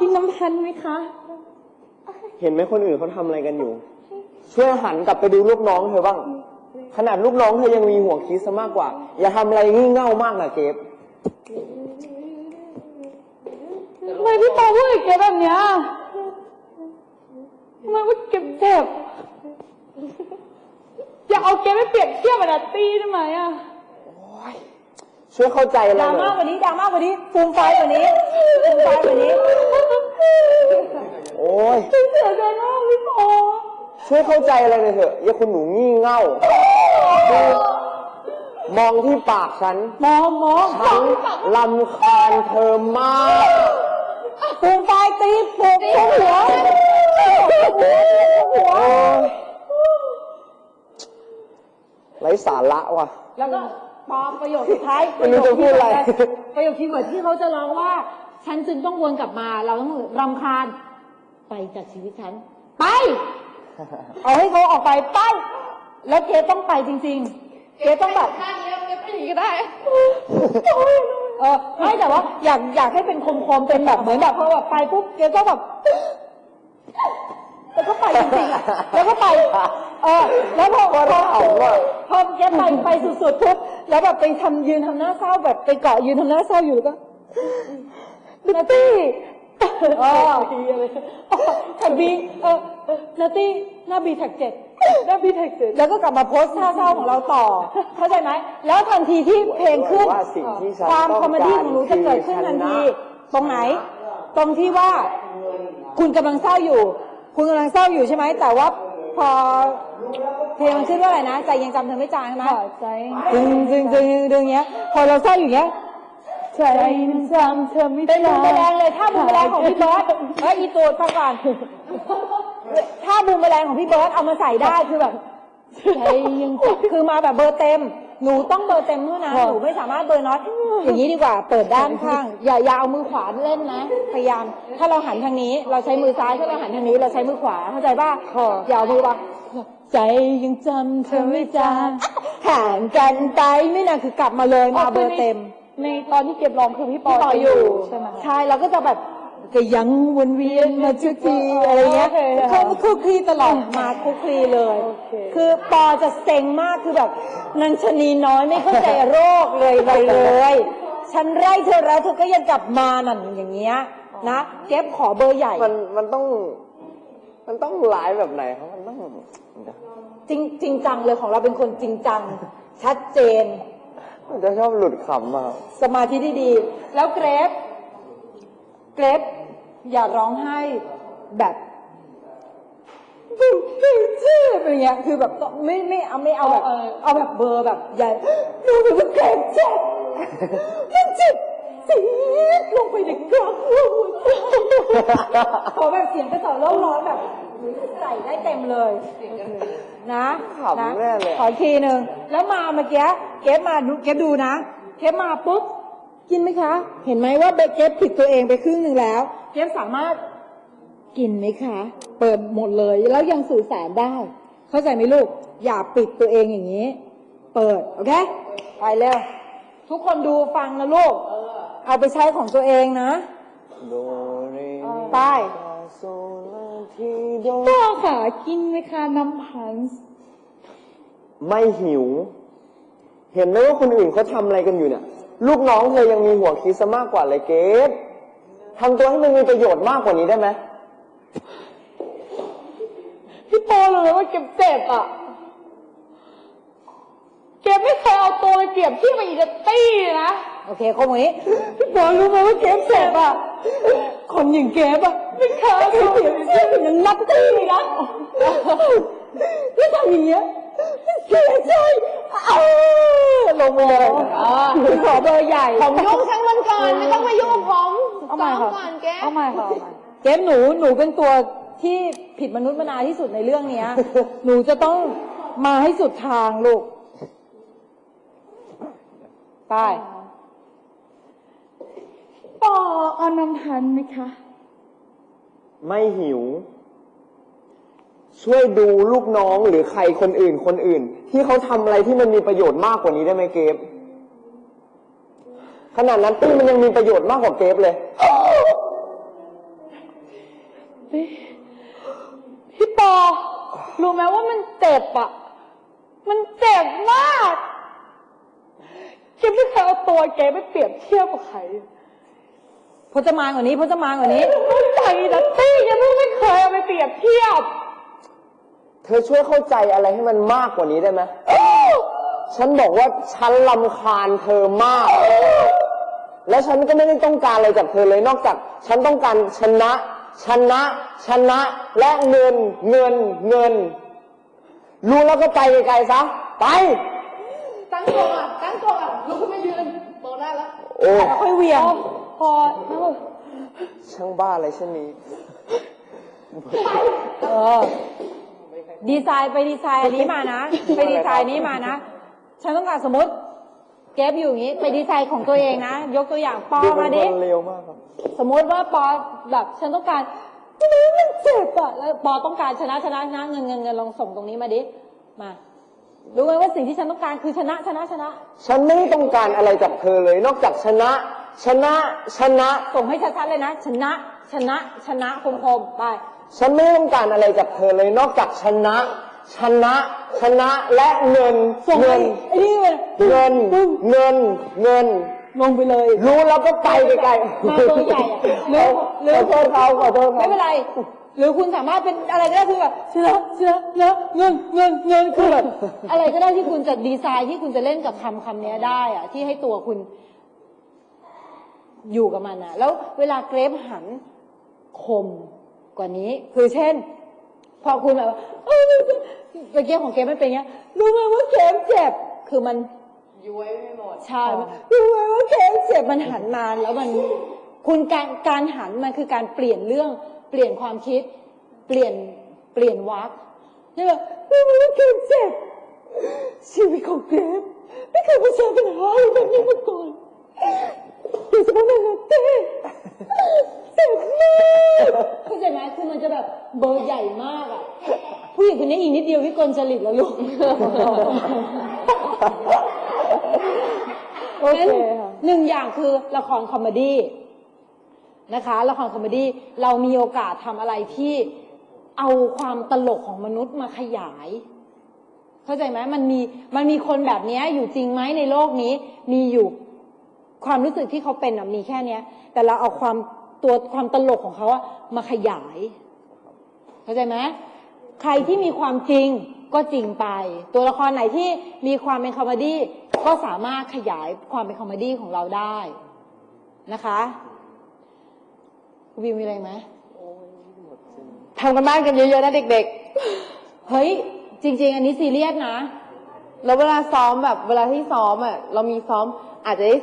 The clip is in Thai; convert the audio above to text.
กินน้ำพันธุ์ไหมคะ เห็นไหมคนอื่นเขาทำอะไรกันอยู่ ช่วยหันกลับไปดูลูกน้องเธอบ้าง ขนาดลูกน้องเธอยังมีหัวคิดซะมากกว่า อย่าทำอะไรงี่เง่ามากนะเกฟทำไมพี่ปอพูดกับเกแบบเนี้ยทำไมว่าเก็บเจ็บ อย่าเอาเกไปเปรียบเทียบกับนัตตี้ได้ไหมอะ ช่วยเข้าใจดเราราหน่ม่าอยกว่านี้ดราม่ากว่านี้ฟูมไฟกว่านี้ฟูมไฟกว่านี้โอ้ยเสียใจมากพี่ปอช่วยเข้าใจอะไรหน่อยเถอะอย่าคุณหนูงี่เง่าดูมองที่ปากฉันมองมองฉันลำคาญเธอมาก ฟูมไฟตีฟูมฟูมหัวโอ้ยไร้สาระว่ะแล้วก็ ปอประโยคสุดท้ายไม่รู้จะพูดอะไร ประโยคคีย์เวิร์ดที่เขาจะร้องว่า ฉันจึงต้องวนกลับมา เราต้องรำคาญ ไปจากชีวิตฉัน ไป เอาให้เขาออกไปไป แล้วเกต้องไปจริง ๆ เกต้องแบบ ข้างนี้เก็บไปอีกก็ได้ เออไม่แต่ว่าอยากอยากให้เป็นคมๆเป็นแบบเหมือนแบบพอแบบไปปุ๊บเกก็แบบ แล้วก็ไปจริงๆอะแล้วก็ไป เออ แล้วพอพอว่าเอาว่ะพอแกไปไปสุดๆปุ๊บแล้วแบบไปทำยืนทำหน้าเศร้าแบบไปเกาะยืนทำหน้าเศร้าอยู่แล้วก็นาตี้เออถัดบีเออนาตี้หน้าบีแท็กเจ็ดหน้าบีแท็กเจ็ดแล้วก็กลับมาโพสต์ท่าเศร้าของเราต่อ เข้าใจไหม แล้วทันทีที่เพลงขึ้นว่าสิ่งที่ฉันความต้องคอมเมดี้ของหนูจะเกิดขึ้นทันที ตรงไหน ตรงที่ว่า คุณกำลังเศร้าอยู่ คุณกำลังเศร้าอยู่ใช่ไหม แต่ว่าพอเพลงมันขึ้นว่าอะไรนะ ใจยังจำเธอไม่จางใช่ไหมใจดึงดึงดึงดึงเงี้ย พอเราเศร้าอยู่เงี้ย ใจมันจำเธอไม่เป็นบูมได้แมลงเลยถ้าบูมแมลงของพี่เบิร์ตเฮ้ยอีตูดฟังก่อนถ้าบูมแมลงของพี่เบิร์ตเอามาใส่ได้คือแบบใจยังจำคือมาแบบเบอร์เต็ม หนูต้องเบอร์เต็มเท่านั้นหนูไม่สามารถเบอร์น้อยอย่างนี้ดีกว่า เปิดด้านข้าง อย่าอย่าเอามือขวาเล่นนะ พยายาม ถ้าเราหันทางนี้ เราใช้มือซ้าย ถ้าเราหันทางนี้ เราใช้มือขวา เข้าใจป่ะอย่าเอามือวางใจยังจำเธอไม่จางห่างกันไปไม่นานคือกลับมาเลยมาเบอร์เต็ม ในตอนที่เก็บร้องคือพี่ปอต่ออยู่ ใช่ไหมใช่ เราก็จะแบบ ก็ยังวนเวียนมาทุกทีอะไรเงี้ยโอเคค่ะเขาคุกคลีตลอดมาคุกคลีเลย โอเค คือปอจะเซ็งมากคือแบบนันชนีน้อยไม่เข้าใจโรคเลยเลยเลย ฉันไล่เธอแล้วเธอก็ยังกลับมานั่นอย่างเงี้ยนะเก็บขอเบอร์ใหญ่ มันมันต้อง มันต้องไลฟ์แบบไหนครับมันต้องจริงจริงจังเลยของเราเป็นคนจริงจัง ชัดเจน มันจะชอบหลุดขำมาสมาธิที่ดีแล้วเกรฟ เกรฟอย่าร้องไห้แบบเป็นอย่างเงี้ยคือแบบต้องไม่ไม่เอาไม่เอาแบบเออเอาแบบเบอร์แบบใหญ่ดูดูว่าเกรฟเจ็บมันเจ็บสีดลงไปในกลางหัวใจขอแบบเสียงกระต่อเล่าร้อนแบบใส่ได้เต็มเลยนะขำนะแน่เลยขออีกทีหนึ่งแล้วมาเมื่อกี้เก็บมาดูเก็บดูนะเก็บมาปุ๊บ กินไหมคะ เห็นไหมว่าเบเก็บผิดตัวเองไปครึ่งหนึ่งแล้วเก็บสามารถกินไหมคะ เปิดหมดเลยแล้วยังสื่อสารได้ เข้าใจไหมลูก อย่าปิดตัวเองอย่างนี้ เปิด โอเค ไปเร็ว ทุกคนดูฟังนะลูก เอาไปใช้ของตัวเองนะโดเรมีไปฟาโซลาทีโดปอค่ะกินไหมคะน้ำพันธุ์ไม่หิว เห็นไหมว่าคนอื่นเขาทำอะไรกันอยู่เนี่ย ลูกน้องเธอยังมีหัวคิดซะมากกว่าเลยเกดทำตัวให้มันมีประโยชน์มากกว่านี้ได้ไหมพี่ปอรู้ไหมว่าเก็บเจ็บอะ เก็บไม่เคยเอาตัวไปเปรียบเทียบกับอีนัตตี้นะ โอเคคงอย่างนี้พี่ปอรู้ไหมว่าเก็บเจ็บอะ คนอย่างเก็บอะไม่เคยเปรียบเทียบกับนัตตี้เลยนะแล้วทำอย่างเงี้ย เสียใจเอ้าลงไปเลยขอเบอร์ใหญ่ผมยุ่งช่างมันก่อนไม่ต้องมายุ่งกับผมเอาใหม่ค่ะซ้ก่อนแกเอาใหม่ค่ะเอาใหม่เกมหนูหนูเป็นตัวที่ผิดมนุษย์มนาที่สุดในเรื่องเนี้ย หนูจะต้องมาให้สุดทางลูกไปปอเอาน้ำพันธุ์ไหมคะ ไม่หิว ช่วยดูลูกน้องหรือใครคนอื่นคนอื่น ที่เขาทำอะไรที่มันมีประโยชน์มากกว่านี้ได้ไหมเกฟขนาดนั้นตี้มันยังมีประโยชน์มากกว่าเกฟเลยพี่พี่ปอรู้ไหมว่ามันเจ็บอะมันเจ็บมากเกไม่เคยเอาตัวแกไปเปรียบเทียบกับใครพจมานกว่านี้พจมานกว่านี้เข้าใจนะตี้ยังไม่เคยเอาไปเปรียบเทียบ เธอช่วยเข้าใจอะไรให้มันมากกว่านี้ได้ไหมฉันบอกว่าฉันลำคาญเธอมาก และฉันก็ไม่ได้ต้องการอะไรจากเธอเลยนอกจาก ฉันต้องการชนะ ชนะ ชนะ และเงิน เงิน เงิน รู้แล้วก็ไปไกลๆซะ ไป ตั้งตัวอะตั้งตัวอะลุกขึ้นมายืนโตได้แล้วโอ้แล้วค่อยเหวียง พอแล้วแบบช่างบ้าอะไรเช่นนี้ เออ ดีไซน์ไปดีไซน์อันนี้มานะ ไปดีไซน์นี้มานะ ฉันต้องการสมมติเก็บอยู่อย่างนี้ ไปดีไซน์ของตัวเองนะ ยกตัวอย่างปอดูเป็มานดิคนเร็วมากครับสมมติว่าปอแบบฉันต้องการมันเจ็บอะแล้วปอต้องการชนะชนะชนะเงินเงินเงินลองส่งตรงนี้มาดิมารู้ไหมว่าสิ่งที่ฉันต้องการคือชนะชนะชนะ ฉันไม่ได้ต้องการอะไรจากเธอเลย นอกจากชนะ ชนะชนะ ส่งให้ชัดๆเลยนะ ชนะ ชนะชนะคมๆไป ฉันไม่ได้ต้องการอะไรจากเธอเลยนอกจากชนะ ชนะ ชนะและเงินส่งเงิให้นไอ้นี่เลยเงินเงิน เงิน ลงไปเลย รู้แล้วก็ไปไกลๆมาตัวใหญ่อะหรือหรือ ขอโทษเขาขอโทษเขา ไม่เป็นไร หรือคุณสามารถเป็นอะไรก็ได้คือแบบชนะชนะชนะเงินเงินเงินคือแบบอะไรก็ได้ที่คุณจะดีไซน์ที่คุณจะเล่นกับคำคำนี้ได้อะที่ให้ตัวคุณ อยู่กับมันอะแล้วเวลาเกรฟหันคม กว่านี้ คือเช่น พอคุณแบบเอ้ยเมื่อกี้ของเกมมันเป็นอย่างเงี้ยรู้ไหมว่าเกมเจ็บ คือมันย้วยไม่หมดใช่รู้ไหมว่าเกมเจ็บมันหันมาแล้วมันคุณการการหันมันคือการเปลี่ยนเรื่องเปลี่ยนความคิด เปลี่ยนเปลี่ยนวักนี่แบบรู้ไหมว่าเกมเจ็บชีวิตของเกมไม่เคยเผชิญปัญหาแบบนี้มาก่อนโดยเฉพาะในลเต้ เจ็บมากเข้าใจไหมคือมันจะแบบเบอร์ใหญ่มากอะ ผู้หญิงคนนี้อีกนิดเดียววิกลจริตแล้วลูกโอเคค่ะหนึ่งอย่างคือละครคอมเมดี้นะคะ ละครคอมเมดี้เรามีโอกาสทำอะไรที่เอาความตลกของมนุษย์มาขยาย เข้าใจไหมมันมีมันมีคนแบบเนี้ยอยู่จริงไหมในโลกนี้ มีอยู่ ความรู้สึกที่เขาเป็นมีแค่เนี้ย แต่เราเอาความตัวความตลกของเขาอะมาขยาย เข้าใจไหมใครที่มีความจริงก็จริงไป ตัวละครไหนที่มีความเป็นคอมดี้ก็สามารถขยายความเป็นคอมดี้ของเราได้นะคะวิวมีอะไรไหมทำกันบ้านกันเยอะๆนะเด็กๆ เฮ้ย จริง ๆ อันนี้ซีเรียสนะ แล้วเวลาซ้อมแบบ เวลาที่ซ้อมอะเรามีซ้อมอาจจะได้